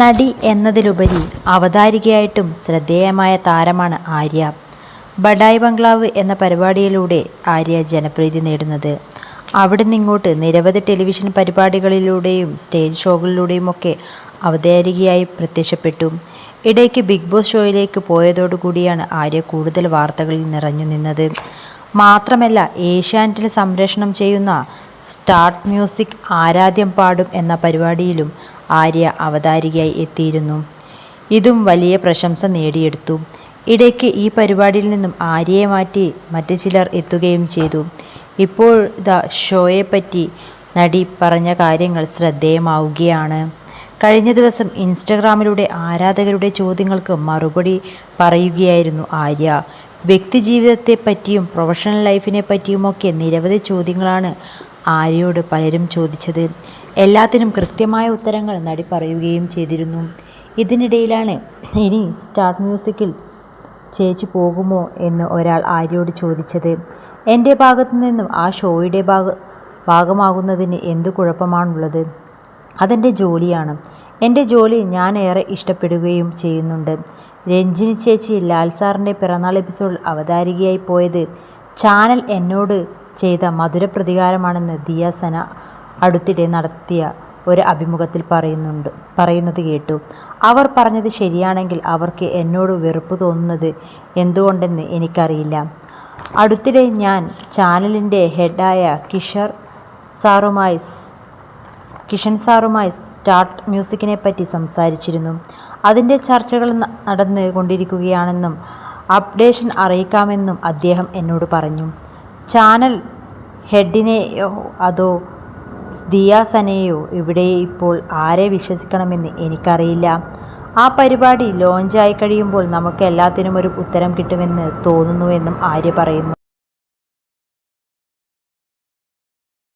നടി എന്നതിലുപരി അവതാരികയായിട്ടും ശ്രദ്ധേയമായ താരമാണ് ആര്യ. ബഡായ് ബംഗ്ലാവ് എന്ന പരിപാടിയിലൂടെ ആര്യ ജനപ്രീതി നേടുന്നത്. അവിടെ നിന്നിങ്ങോട്ട് നിരവധി ടെലിവിഷൻ പരിപാടികളിലൂടെയും സ്റ്റേജ് ഷോകളിലൂടെയുമൊക്കെ അവതാരികയായി പ്രത്യക്ഷപ്പെട്ടു. ഇടയ്ക്ക് ബിഗ് ബോസ് ഷോയിലേക്ക് പോയതോടുകൂടിയാണ് ആര്യ കൂടുതൽ വാർത്തകളിൽ നിറഞ്ഞു നിന്നത്. മാത്രമല്ല ഏഷ്യാനെറ്റിൽ സംപ്രേഷണം ചെയ്യുന്ന സ്റ്റാർട്ട് മ്യൂസിക് ആരാധ്യം പാടും എന്ന പരിപാടിയിലും ആര്യ അവതാരികയായി എത്തിയിരുന്നു. ഇതും വലിയ പ്രശംസ നേടിയെടുത്തു. ഇടയ്ക്ക് ഈ പരിപാടിയിൽ നിന്നും ആര്യയെ മാറ്റി മറ്റു ചിലർ എത്തുകയും ചെയ്തു. ഇപ്പോൾ ദ ഷോയെപ്പറ്റി നടി പറഞ്ഞ കാര്യങ്ങൾ ശ്രദ്ധേയമാവുകയാണ്. കഴിഞ്ഞ ദിവസം ഇൻസ്റ്റഗ്രാമിലൂടെ ആരാധകരുടെ ചോദ്യങ്ങൾക്ക് മറുപടി പറയുകയായിരുന്നു ആര്യ. വ്യക്തിജീവിതത്തെപ്പറ്റിയും പ്രൊഫഷണൽ ലൈഫിനെ പറ്റിയുമൊക്കെ നിരവധി ചോദ്യങ്ങളാണ് ആര്യയോട് പലരും ചോദിച്ചത്. എല്ലാത്തിനും കൃത്യമായ ഉത്തരങ്ങൾ നടി പറയുകയും ചെയ്തിരുന്നു. ഇതിനിടയിലാണ് ഇനി സ്റ്റാർട്ട് മ്യൂസിക്കിൽ ചേച്ചി പോകുമോ എന്ന് ഒരാൾ ആര്യയോട് ചോദിച്ചത്. എന്റെ ഭാഗത്തു നിന്നും ആ ഷോയുടെ ഭാഗ ഭാഗമാകുന്നതിന് എന്ത് കുഴപ്പമാണുള്ളത്? അതെന്റെ ജോലിയാണ്. എന്റെ ജോലി ഞാൻ ഏറെ ഇഷ്ടപ്പെടുകയും ചെയ്യുന്നുണ്ട്. രഞ്ജിനി ചേച്ചി ലാൽ സാറിന്റെ പിറന്നാൾ എപ്പിസോഡിൽ അവതാരികയായി പോയത് ചാനൽ എന്നോട് ചെയ്ത മധുര പ്രതികാരമാണെന്ന് ദിയാസന അടുത്തിടെ നടത്തിയ ഒരു അഭിമുഖത്തിൽ പറയുന്നുണ്ട്. പറയുന്നത് കേട്ടു. അവർ പറഞ്ഞത് ശരിയാണെങ്കിൽ അവർക്ക് എന്നോട് വെറുപ്പ് തോന്നുന്നത് എന്തുകൊണ്ടെന്ന് എനിക്കറിയില്ല. അടുത്തിടെ ഞാൻ ചാനലിന്റെ ഹെഡായ കിഷർ സാറുമായി കിഷൻ സാറുമായി സ്റ്റാർട്ട് മ്യൂസിക്കിനെ പറ്റി സംസാരിച്ചിരുന്നു. അതിന്റെ ചർച്ചകൾ നടന്ന് കൊണ്ടിരിക്കുകയാണെന്നും അപ്ഡേഷൻ അറിയിക്കാമെന്നും അദ്ദേഹം എന്നോട് പറഞ്ഞു. ചാനൽ ഹെഡിനെയോ അതോ ദിയാസനെയോ ഇവിടെ ഇപ്പോൾ ആരെ വിശ്വസിക്കണമെന്ന് എനിക്കറിയില്ല. ആ പരിപാടി ലോഞ്ചായി കഴിയുമ്പോൾ നമുക്ക് എല്ലാത്തിനും ഒരു ഉത്തരം കിട്ടുമെന്ന് തോന്നുന്നുവെന്നും ആര്യ പറയുന്നു.